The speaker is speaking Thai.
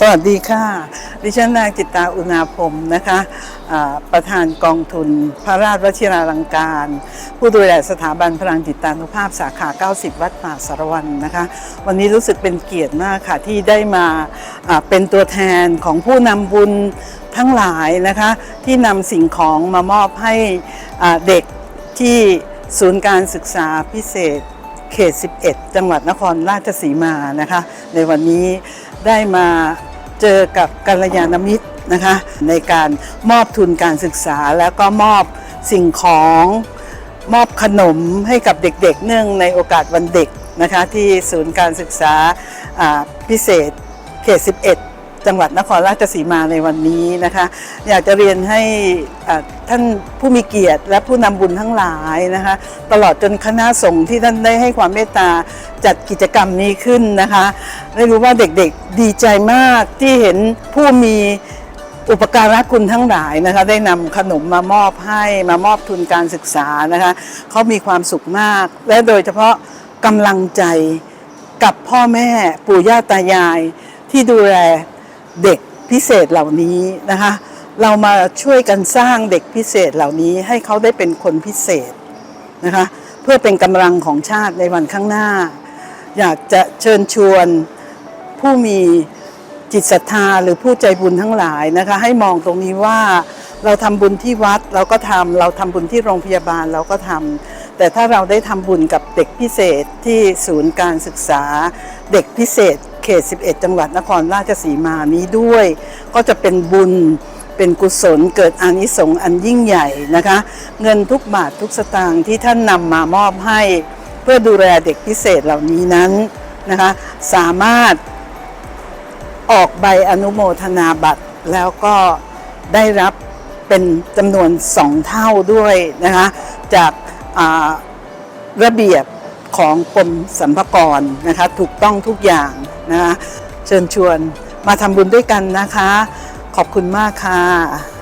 สวัสดีค่ะ ดิฉันนางจิตตาอุณาพรมนะคะอ่าประธานกองทุน พระราชวชิราลังการ ผู้ดูแลสถาบันพลังจิตตานุภาพสาขา 90 วัดป่าสารวันนะคะ วันนี้รู้สึกเป็นเกียรติมากค่ะที่ได้มาเป็นตัวแทนของผู้นำบุญทั้งหลายนะคะ ที่นำสิ่งของมามอบให้เด็กที่ศูนย์การศึกษาพิเศษเขต 11 จังหวัดนครราชสีมานะคะ ในวันนี้ได้มา เจอกับกัลยาณมิตรนะคะในการมอบทุนการศึกษาแล้วก็มอบสิ่งของมอบขนมให้กับเด็กๆ เนื่องในโอกาสวันเด็กนะคะที่ศูนย์การศึกษาอ่าพิเศษเขต 11 จังหวัดนครราชสีมาในวันนี้นะคะ อยากจะเรียนให้ท่านผู้มีเกียรติและผู้นำบุญทั้งหลายนะคะ ตลอดจนคณะสงฆ์ที่ท่านได้ให้ความเมตตาจัดกิจกรรมนี้ขึ้นนะคะได้รู้ว่าเด็กๆดีใจมากที่เห็นผู้มีอุปการะคุณทั้งหลายนะคะได้นำขนมมามอบให้มามอบทุนการศึกษานะคะเขามีความสุขมาก และโดยเฉพาะกำลังใจกับพ่อแม่ปู่ย่าตายายที่ดูแล เด็กพิเศษเหล่านี้นะคะเรามาช่วยกันสร้างเด็กพิเศษเหล่านี้ให้เขาได้เป็นคนพิเศษนะคะเพื่อเป็นกำลังของชาติในวันข้างหน้า อยากจะเชิญชวนผู้มีจิตศรัทธาหรือผู้ใจบุญทั้งหลายนะคะให้มองตรงนี้ว่าเราทำบุญที่วัดเราก็ทำเราทำบุญที่โรงพยาบาลเราก็ทำแต่ถ้าเราได้ทำบุญกับเด็กพิเศษที่ศูนย์การศึกษาเด็กพิเศษ เขต 11 จังหวัดนครราชสีมานี้ด้วย ก็จะเป็นบุญเป็นกุศลเกิดอานิสงส์อันยิ่งใหญ่นะคะ เงินทุกบาททุกสตางค์ที่ท่านนำมามอบให้ เพื่อดูแลเด็กพิเศษเหล่านี้นั้นนะคะ สามารถออกใบอนุโมทนาบัตรแล้วก็ได้รับเป็นจำนวนสองเท่าด้วยนะคะ จากระเบียบของกรมสรรพากรนะคะ ถูกต้องทุกอย่าง นะคะเชิญชวนมาทำบุญด้วยกันนะคะ ขอบคุณมากค่ะ